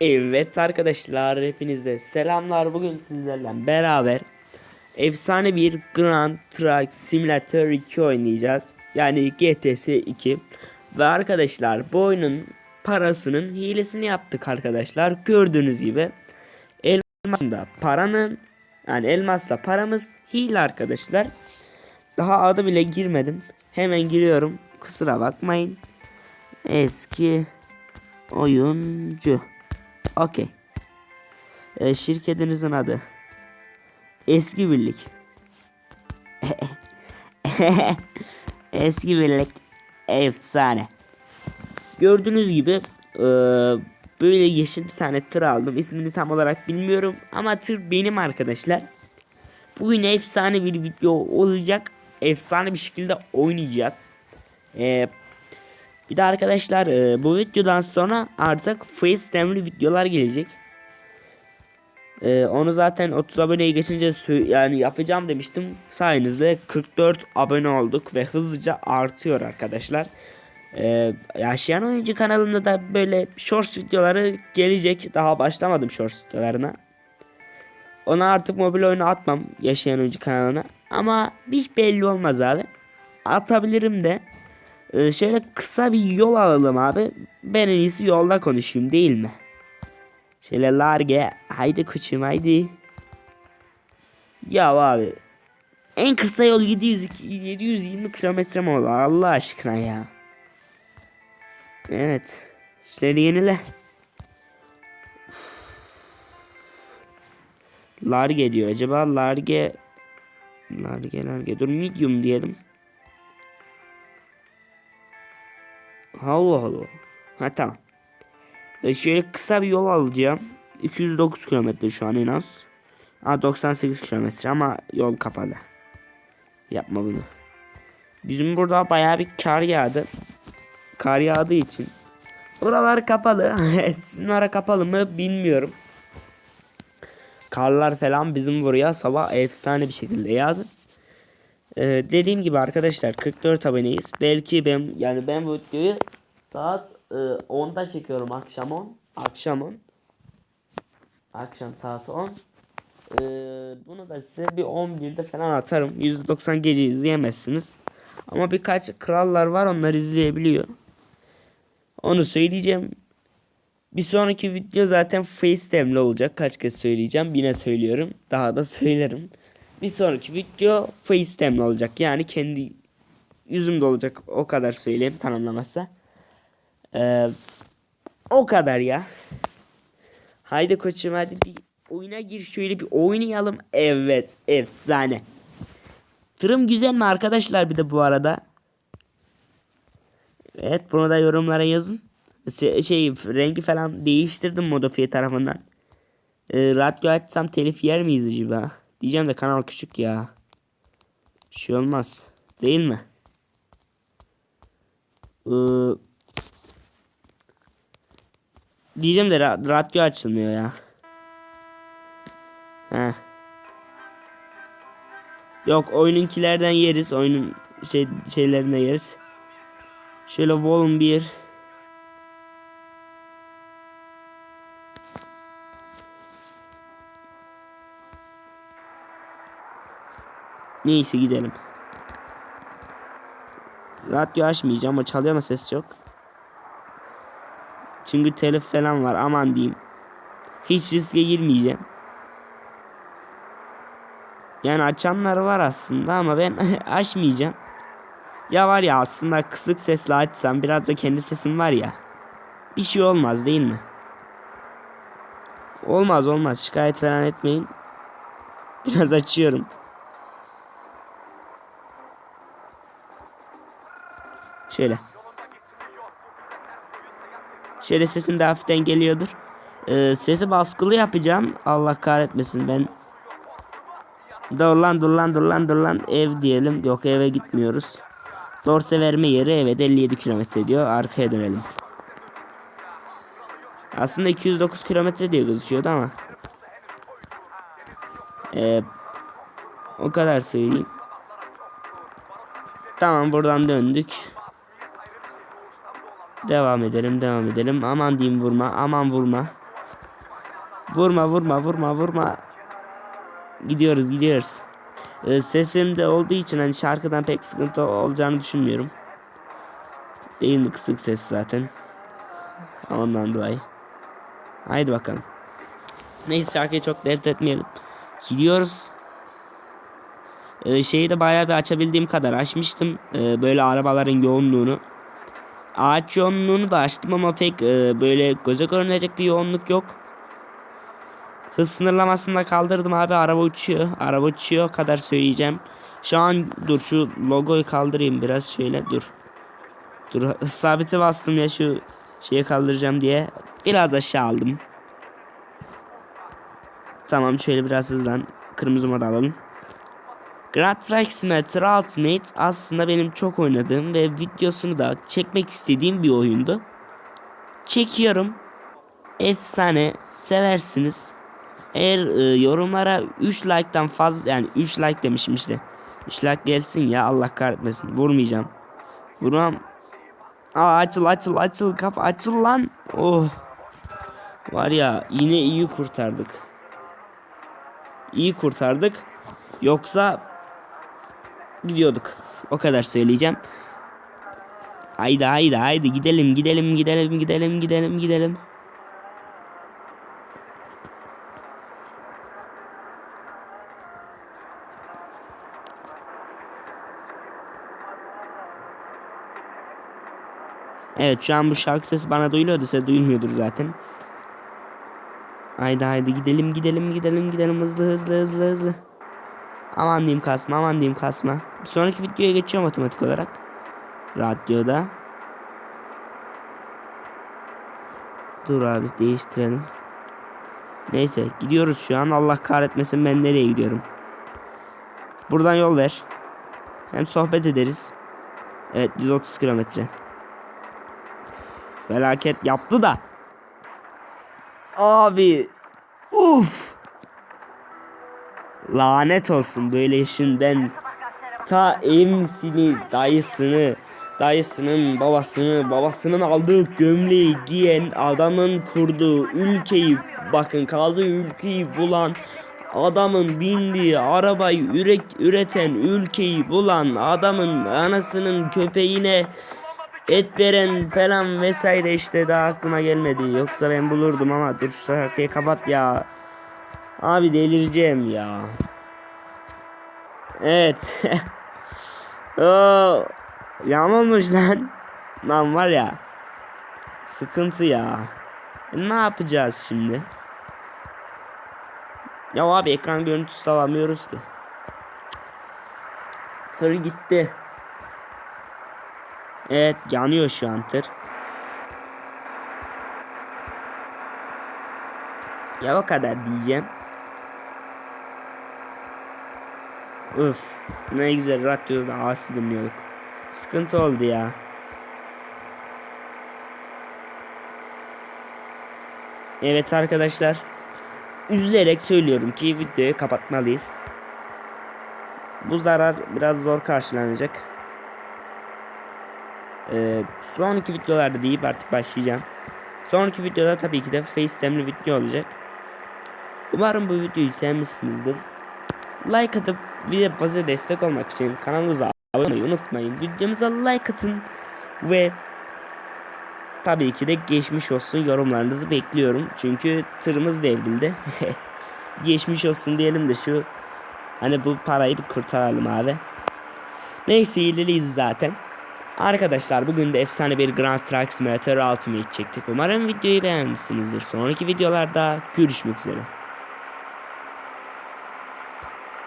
Evet arkadaşlar hepinize selamlar. Bugün sizlerle beraber efsane bir Grand Truck Simulator 2 oynayacağız. Yani GTS 2. Ve arkadaşlar bu oyunun parasının hilesini yaptık arkadaşlar. Gördüğünüz gibi elmasında paranın yani elmasla paramız hile arkadaşlar. Daha adı bile girmedim. Hemen giriyorum. Kusura bakmayın. Eski oyuncu. Okey. Ee, şirketinizin adı. Eski Birlik. Eski Birlik. Efsane. Gördüğünüz gibi e, böyle yeşil bir tane tır aldım. İsmini tam olarak bilmiyorum ama tır benim arkadaşlar. Bugün efsane bir video olacak. Efsane bir şekilde oynayacağız. Ee, bir de arkadaşlar e, bu videodan sonra artık FaceTime'li videolar gelecek. E, onu zaten 30 aboneye geçince yani yapacağım demiştim. Sayenizde 44 abone olduk ve hızlıca artıyor arkadaşlar. E, Yaşayan Oyuncu kanalında da böyle shorts videoları gelecek. Daha başlamadım shorts videolarına. Ona artık mobil oyunu atmam Yaşayan Oyuncu kanalına. Ama hiç belli olmaz abi. Atabilirim de. Ee, şöyle kısa bir yol alalım abi. Ben en iyisi yolda konuşayım değil mi? Şöyle large. Haydi koçum haydi. Ya abi. En kısa yol 700 720 kilometre mi oldu Allah aşkına ya. Evet. İşleri yenile. Large diyor. Acaba large large large dur medium diyelim. Allah Allah. Ha tamam. Ve şöyle kısa bir yol alacağım. 209 kilometre şu an en az. Ha 98 kilometre ama yol kapalı. Yapma bunu. Bizim burada bayağı bir kar yağdı. Kar yağdığı için. Buralar kapalı. Sizin ara kapalı mı bilmiyorum. Karlar falan bizim buraya sabah efsane bir şekilde yağdı. Ee, dediğim gibi arkadaşlar 44 aboneyiz. Belki ben yani ben bu videoyu saat e, 10'da çekiyorum akşam 10. Akşam 10. Akşam saat 10. Ee, bunu da size bir 11'de falan atarım. %90 gece izleyemezsiniz. Ama birkaç krallar var onlar izleyebiliyor. Onu söyleyeceğim. Bir sonraki video zaten FaceTime'le olacak. Kaç kez söyleyeceğim. Yine söylüyorum. Daha da söylerim. Bir sonraki video FaceTime'le olacak. Yani kendi yüzümde olacak. O kadar söyleyeyim tanımlamazsa. Ee, o kadar ya. Haydi koçum hadi bir oyuna gir şöyle bir oynayalım. Evet efsane. Tırım güzel mi arkadaşlar bir de bu arada? Evet bunu da yorumlara yazın. Se- Şey rengi falan değiştirdim modifiye tarafından. Ee, radyo açsam telif yer miyiz acaba? Diyeceğim de kanal küçük ya. Şey olmaz. Değil mi? Ee, diyeceğim de ra- radyo açılmıyor ya. Heh. Yok oyununkilerden yeriz. Oyunun şey şeylerine yeriz. Şöyle volume 1 Neyse gidelim. Radyo açmayacağım ama çalıyor ama ses çok. Çünkü telif falan var aman diyeyim. Hiç riske girmeyeceğim. Yani açanlar var aslında ama ben açmayacağım. Ya var ya aslında kısık sesle açsam biraz da kendi sesim var ya. Bir şey olmaz değil mi? Olmaz olmaz şikayet falan etmeyin. Biraz açıyorum. Şöyle. Şöyle sesim de hafiften geliyordur. Ee, sesi baskılı yapacağım. Allah kahretmesin ben. Dur lan dur lan dur lan dur lan. Ev diyelim. Yok eve gitmiyoruz. Dorse verme yeri evet 57 kilometre diyor. Arkaya dönelim. Aslında 209 kilometre diye gözüküyordu ama. Ee, o kadar söyleyeyim. Tamam buradan döndük. Devam edelim devam edelim. Aman diyeyim vurma aman vurma. Vurma vurma vurma vurma. Gidiyoruz gidiyoruz. Ee, sesim de olduğu için hani şarkıdan pek sıkıntı olacağını düşünmüyorum. Değil mi kısık ses zaten. Ondan dolayı. Haydi bakalım. Neyse şarkıyı çok dert etmeyelim. Gidiyoruz. Ee, şeyi de bayağı bir açabildiğim kadar açmıştım. Ee, böyle arabaların yoğunluğunu. Ağaç yoğunluğunu da açtım ama pek e, böyle göze görünecek bir yoğunluk yok. Hız sınırlamasını da kaldırdım abi araba uçuyor. Araba uçuyor kadar söyleyeceğim. Şu an dur şu logoyu kaldırayım biraz şöyle dur. Dur hız sabiti bastım ya şu şeyi kaldıracağım diye. Biraz aşağı aldım. Tamam şöyle biraz hızlan. Kırmızı moda alalım. Grand Theft Simulator Ultimate aslında benim çok oynadığım ve videosunu da çekmek istediğim bir oyundu. Çekiyorum. Efsane seversiniz. Eğer e, yorumlara 3 like'tan fazla yani 3 like demişim işte. 3 like gelsin ya Allah kahretmesin. Vurmayacağım. Vurmam. Aa açıl açıl açıl kapı açıl lan. Oh. Var ya yine iyi kurtardık. İyi kurtardık. Yoksa gidiyorduk. O kadar söyleyeceğim. Haydi haydi haydi gidelim gidelim gidelim gidelim gidelim gidelim. Evet şu an bu şarkı sesi bana duyuluyordu size duyulmuyordur zaten. Haydi haydi gidelim gidelim gidelim gidelim hızlı hızlı hızlı hızlı. Aman diyeyim kasma aman diyeyim kasma. Bir sonraki videoya geçiyorum otomatik olarak. Radyoda. Dur abi değiştirelim. Neyse gidiyoruz şu an Allah kahretmesin ben nereye gidiyorum. Buradan yol ver. Hem sohbet ederiz. Evet 130 kilometre. Felaket yaptı da. Abi. Uf. Lanet olsun böyle işin ben ta emsini dayısını dayısının babasını babasının aldığı gömleği giyen adamın kurduğu ülkeyi bakın kaldığı ülkeyi bulan adamın bindiği arabayı ürek, üreten ülkeyi bulan adamın anasının köpeğine et veren falan vesaire işte daha aklıma gelmedi. Yoksa ben bulurdum ama dur şarkıyı kapat ya abi delireceğim ya. Evet. Oo, yağmamış lan. Lan var ya. Sıkıntı ya. E, ne yapacağız şimdi? Ya abi ekran görüntüsü alamıyoruz ki. Tır gitti. Evet yanıyor şu an tır. Ya o kadar diyeceğim. Öf. Ne güzel radyoda ağası dinliyorduk. Sıkıntı oldu ya. Evet arkadaşlar. Üzülerek söylüyorum ki videoyu kapatmalıyız. Bu zarar biraz zor karşılanacak. Ee, sonraki videolarda deyip artık başlayacağım. Sonraki videoda tabii ki de FaceTime'li video olacak. Umarım bu videoyu sevmişsinizdir. Like atıp bize bize destek olmak için kanalımıza abone olmayı unutmayın. Videomuza like atın ve tabii ki de geçmiş olsun yorumlarınızı bekliyorum. Çünkü tırımız devrildi. geçmiş olsun diyelim de şu hani bu parayı bir kurtaralım abi. Neyse iyiliyiz zaten. Arkadaşlar bugün de efsane bir Grand Truck Simulator Ultimate çektik. Umarım videoyu beğenmişsinizdir. Sonraki videolarda görüşmek üzere.